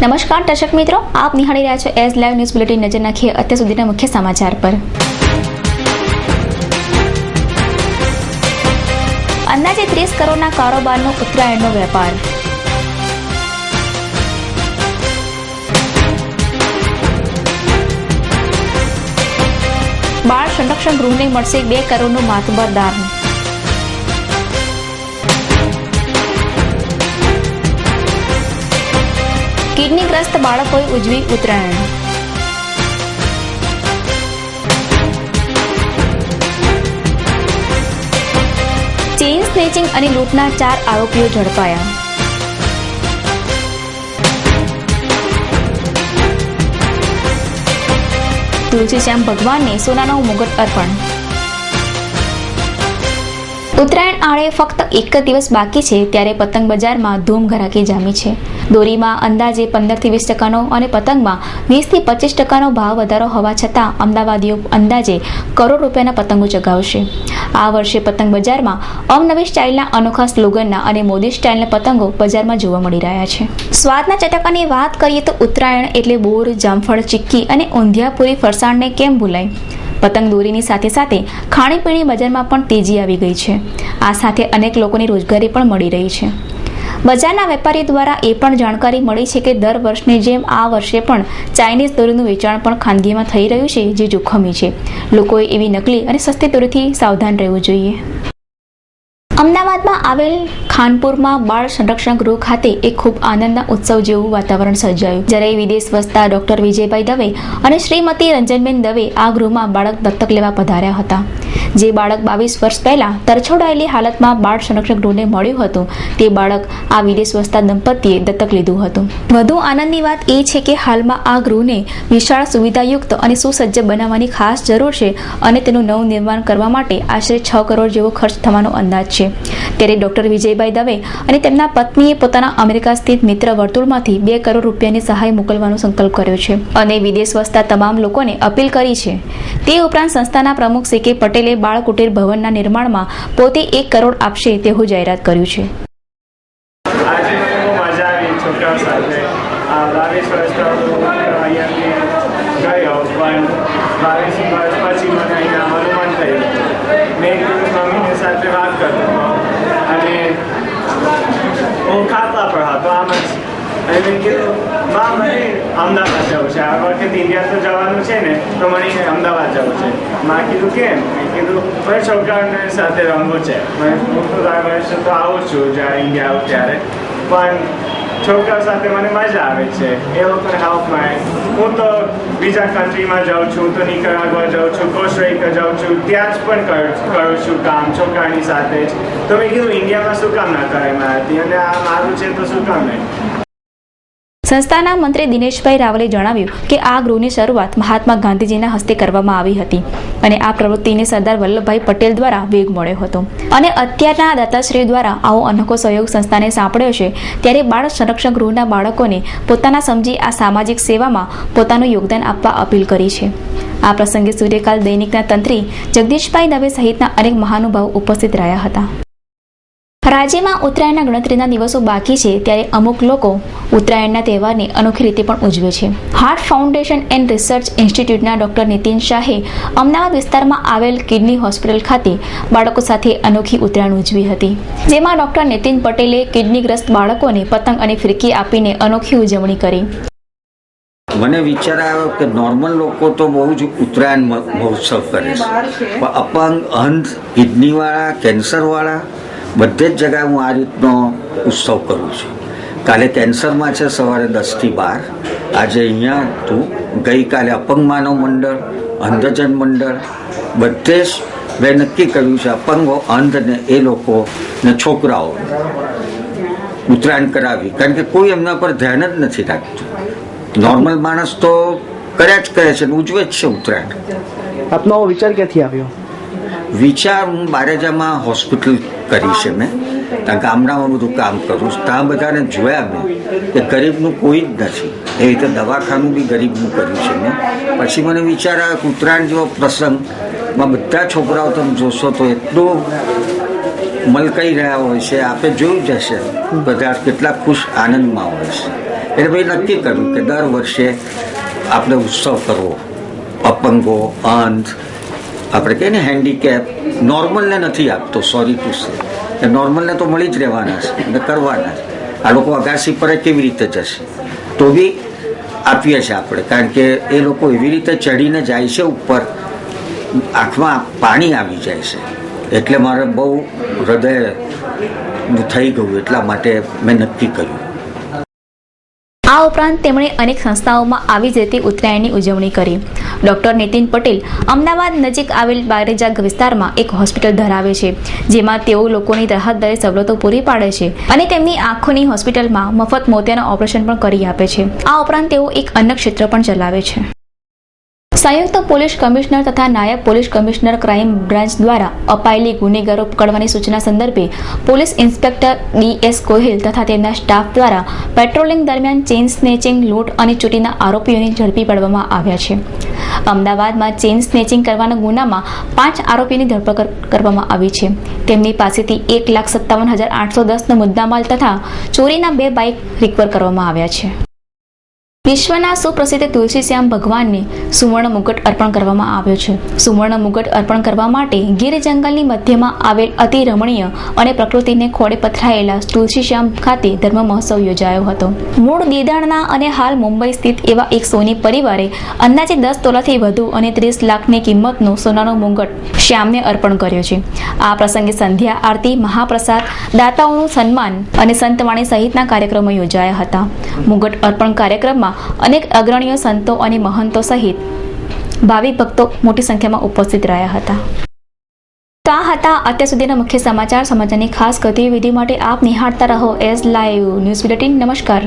નમસ્કાર, દર્શક મિત્રો. આપ નિહાળી રહ્યા છો એઝ લાઈવ ન્યૂઝ બુલેટિન. નજર નાખીએ અત્યાર સુધીના મુખ્ય સમાચાર પર. અંદાજે ત્રીસ કરોડના કારોબારનો ઉત્તરાયણનો વેપાર. બાળ સંરક્ષણ ગૃહને મળશે બે કરોડનું માતબર દાન. કિડનીગ્રસ્ત બાળકોએ ઉજવી ઉત્તરાયણ ચેઇન સ્નેચિંગ અને લૂંટના ચાર આરોપીઓ ઝડપાયા. તુલસીશ્યામ ભગવાનને સોનાનો મુગટ અર્પણ. ઉત્તરાયણ આડે ફક્ત એક જ દિવસ બાકી છે ત્યારે પતંગ બજારમાં ધૂમ ઘરાકી જામી છે. દોરીમાં અંદાજે પંદરથી વીસ ટકાનો અને પતંગમાં વીસથી પચીસ ટકાનો ભાવ વધારો હોવા છતાં અમદાવાદીઓ અંદાજે કરોડ રૂપિયાના પતંગો ચગાવશે. આ વર્ષે પતંગ બજારમાં અવનવી સ્ટાઇલના અનોખા સ્લોગનના અને મોદી સ્ટાઇલના પતંગો બજારમાં જોવા મળી રહ્યા છે. સ્વાદના ચટાકાની વાત કરીએ તો ઉત્તરાયણ એટલે બોર, જામફળ, ચિક્કી અને ઊંધિયાપુરી ફરસાણને કેમ ભૂલાય? પતંગ દોરીની સાથે સાથે ખાણીપીણી બજારમાં પણ તેજી આવી ગઈ છે. આ સાથે અનેક લોકોની રોજગારી પણ મળી રહી છે. બજારના વેપારી દ્વારા એ પણ જાણકારી મળી છે કે દર વર્ષની જેમ આ વર્ષે પણ ચાઇનીઝ દોરીનું વેચાણ પણ ખાનગીમાં થઈ રહ્યું છે, જે જોખમી છે. લોકોએ એવી નકલી અને સસ્તી દોરીથી સાવધાન રહેવું જોઈએ. અમદાવાદમાં આવેલ ખાનપુરમાં બાળ સંરક્ષણ ગૃહ ખાતે એક ખૂબ આનંદના ઉત્સવ જેવું વાતાવરણ સર્જાયું, જ્યારે વિદેશ વસતા ડોક્ટર વિજયભાઈ દવે અને શ્રીમતી રંજનબેન દવે આ ગૃહમાં બાળક દત્તક લેવા પધાર્યા હતા. જે બાળક બાવીસ વર્ષ પહેલા તરછોડાયેલી હાલતમાં બાળ સંરક્ષક ગૃહને મળ્યું હતું. તે બાળક આ વિદેશ વસતા દંપતીએ દત્તક લીધું હતું. વધુ આનંદની વાત એ છે કે હાલમાં આ ગૃહને વિશાળ સુવિધાયુક્ત અને સુસજ્જ બનાવવાની ખાસ જરૂર છે અને તેનું નવું નિર્માણ કરવા માટે આશરે છ કરોડ જેવો ખર્ચ થવાનો અંદાજ છે. ત્યારે ડોક્ટર વિજયભાઈ દવે અને તેમના પત્નીએ પોતાના અમેરિકા સ્થિત મિત્ર વર્તુળમાંથી બે કરોડ રૂપિયાની સહાય મોકલવાનો સંકલ્પ કર્યો છે. અને વિદેશ વસતા તમામ લોકોને અપીલ કરી છે. તે ઉપરાંત સંસ્થાના પ્રમુખ સી કે પટેલે બાળ કુટીર ભવનના નિર્માણમાં પોતે એક કરોડ આપશે તેવું જાહેરાત કર્યું છે. આજે બહુ બા અમદાવાદ જવું છે. આ વખતે ઇન્ડિયા તો જવાનું છે ને, તો મને અમદાવાદ જવું છે. માં કીધું કેમ? કીધું છોકરાઓને સાથે રમવું છે. હું તો આવું છું જ્યારે ઇન્ડિયા આવું ત્યારે. પણ છોકરાઓ સાથે મને મજા આવે છે. એ લોકોને હેલ્પ મળે. હું તો બીજા કન્ટ્રીમાં જાઉં છું તો નિકરાગવા જાઉં છું કોસ્ટરિકા જાઉં છું, ત્યાં જ પણ કરું છું કામ છોકરાની સાથે જ. તો મેં કીધું ઇન્ડિયામાં શું કામ ના કરાય મારાથી? અને આ મારું છે તો શું કામ નહીં? સંસ્થાના મંત્રી દિનેશભાઈ રાવલે જણાવ્યું કે આ ગૃહની શરૂઆત મહાત્મા ગાંધીજીના હસ્તે કરવામાં આવી હતી અને આ પ્રવૃત્તિને સરદાર વલ્લભભાઈ પટેલ દ્વારા વેગ મળ્યો હતો. અને અત્યારના દાતાશ્રી દ્વારા આવો અનોખો સહયોગ સંસ્થાને સાંપડ્યો છે, ત્યારે બાળ સંરક્ષણ ગૃહના બાળકોને પોતાના સમજી આ સામાજિક સેવામાં પોતાનું યોગદાન આપવા અપીલ કરી છે. આ પ્રસંગે સૂર્યકાલ દૈનિકના તંત્રી જગદીશભાઈ દવે સહિતના અનેક મહાનુભાવો ઉપસ્થિત રહ્યા હતા. રાજ્યમાં ઉત્તરાયણના ગણતરીના દિવસો બાકી છે ત્યારે અમુક લોકો ઉત્તરાયણના તહેવારને અનોખી રીતે પણ ઉજવે છે. હાર્ટ ફાઉન્ડેશન એન્ડ રિસર્ચ ઇન્સ્ટિટ્યૂટના ડોક્ટર નીતિન શાહે અમદાવાદ વિસ્તારમાં આવેલ કિડની હોસ્પિટલ ખાતે બાળકો સાથે અનોખી ઉત્તરાયણ ઉજવી હતી. જેમાં ડોક્ટર નીતિન પટેલે કિડનીગ્રસ્ત બાળકોને પતંગ અને ફિરકી આપીને અનોખી ઉજવણી કરી. મને વિચાર આવ્યો કે નોર્મલ લોકો તો બહુ જ ઉત્તરાયણ મહોત્સવ કરે છે. અપંગ, અંધ, કિડનીવાળા, કેન્સરવાળા બધે જ જગ્યાએ હું આ રીતનો ઉત્સવ કરું છું. કાલે કેન્સરમાં છે સવારે દસથી બાર. આજે અહીંયા હતું ગઈકાલે અપંગ માનવ મંડળ, અંધજન મંડળ, બધે જ મેં નક્કી કર્યું છે અપંગો, અંધ ને એ લોકો ને છોકરાઓ ઉત્તરાયણ કરાવી. કારણ કે કોઈ એમના પર ધ્યાન જ નથી રાખતું. નોર્મલ માણસ તો કર્યા જ કરે છે ને ઉજવે જ છે ઉત્તરાયણ. આપનો વિચાર ક્યાંથી આવ્યો? વિચાર હું બારેજામાં હોસ્પિટલ કરી છે મેં. ત્યાં ગામડામાં બધું કામ કરું ત્યાં બધાને જોયા મેં કે ગરીબનું કોઈ જ નથી. એ રીતે દવાખાનું બી ગરીબનું કર્યું છે મેં. પછી મને વિચાર આવ્યો કે ઉત્તરાયણ જેવો પ્રસંગમાં બધા છોકરાઓ તમે જોશો તો એટલું મલકાઈ રહ્યા હોય છે, આપે જોયું જ હશે. બધા કેટલા ખુશ આનંદમાં હોય છે. એટલે ભાઈ નક્કી કર્યું કે દર વર્ષે આપણે ઉત્સવ કરવો. અપંગો, અંધ આપણે કહીએ ને હેન્ડીકેપ નોર્મલને નથી આપતો સોરી ટુ સે એ નોર્મલને તો મળી જ રહેવાના છે અને કરવાના છે. આ લોકો અગાસી પર કેવી રીતે જશે? તો બી આપીએ છીએ આપણે, કારણ કે એ લોકો એવી રીતે ચડીને જાય છે ઉપર, આંખમાં પાણી આવી જાય છે. એટલે મારે બહુ હૃદય થઈ ગયું, એટલા માટે મેં નક્કી કર્યું. આ ઉપરાંત તેમણે અનેક સંસ્થાઓમાં આવી જ રીતે ઉત્તરાયણની ઉજવણી કરી. ડોક્ટર નીતિન પટેલ અમદાવાદ નજીક આવેલ બારેજાગ વિસ્તારમાં એક હોસ્પિટલ ધરાવે છે, જેમાં તેઓ લોકોની રાહત દરે સવલતો પૂરી પાડે છે અને તેમની આંખોની હોસ્પિટલમાં મફત મોતિયાનું ઓપરેશન પણ કરી આપે છે. આ ઉપરાંત તેઓ એક અન્ય ક્ષેત્ર પણ ચલાવે છે. સંયુક્ત પોલીસ કમિશનર તથા નાયબ પોલીસ કમિશનર ક્રાઇમ બ્રાન્ચ દ્વારા અપાયેલી ગુનેગારો પકડવાની સૂચના સંદર્ભે police inspector D S Gohil તથા તેમના સ્ટાફ દ્વારા પેટ્રોલિંગ દરમિયાન ચેઇન સ્નેચિંગ, લૂંટ અને ચોરીના આરોપીઓને ઝડપી પાડવામાં આવ્યા છે. અમદાવાદમાં ચેઇન સ્નેચિંગ કરવાના ગુનામાં પાંચ આરોપીની ધરપકડ કરવામાં આવી છે. તેમની પાસેથી એક લાખ સત્તાવન હજાર આઠસો દસનો મુદ્દામાલ તથા ચોરીના બે બાઇક રિકવર કરવામાં આવ્યા છે. વિશ્વના સુપ્રસિદ્ધ તુલસીશ્યામ ભગવાનને સુવર્ણ મુગટ અર્પણ કરવામાં આવ્યો છે. સુવર્ણ મુગટ અર્પણ કરવા માટે ગીર જંગલની મધ્યમાં આવેલ અતિ રમણીય અને પ્રકૃતિને ખોળે પથરાયેલા તુલસીશ્યામ ખાતે ધર્મ મહોત્સવ યોજાયો હતો. મૂળ દેદાણના અને હાલ મુંબઈ સ્થિત એવા એક સોની પરિવારે અંદાજે દસ તોલાથી વધુ અને ત્રીસ લાખની કિંમતનો સોનાનો મુગટ શ્યામને અર્પણ કર્યો છે. આ પ્રસંગે સંધ્યા આરતી, મહાપ્રસાદ, દાતાઓનું સન્માન અને સંતવાણી સહિતના કાર્યક્રમો યોજાયા હતા. મુગટ અર્પણ કાર્યક્રમમાં અનેક અગ્રણીઓ, સંતો અને મહંતો સહિત ભાવિક ભક્તો મોટી સંખ્યામાં ઉપસ્થિત રહ્યા હતા. તો હતા અત્યાર સુધીના મુખ્ય સમાચાર સમાચારની ખાસ ગતિવિધિ માટે આપ નિહાળતા રહો. એઝ લાઈવ ન્યૂઝ બુલેટિન. નમસ્કાર.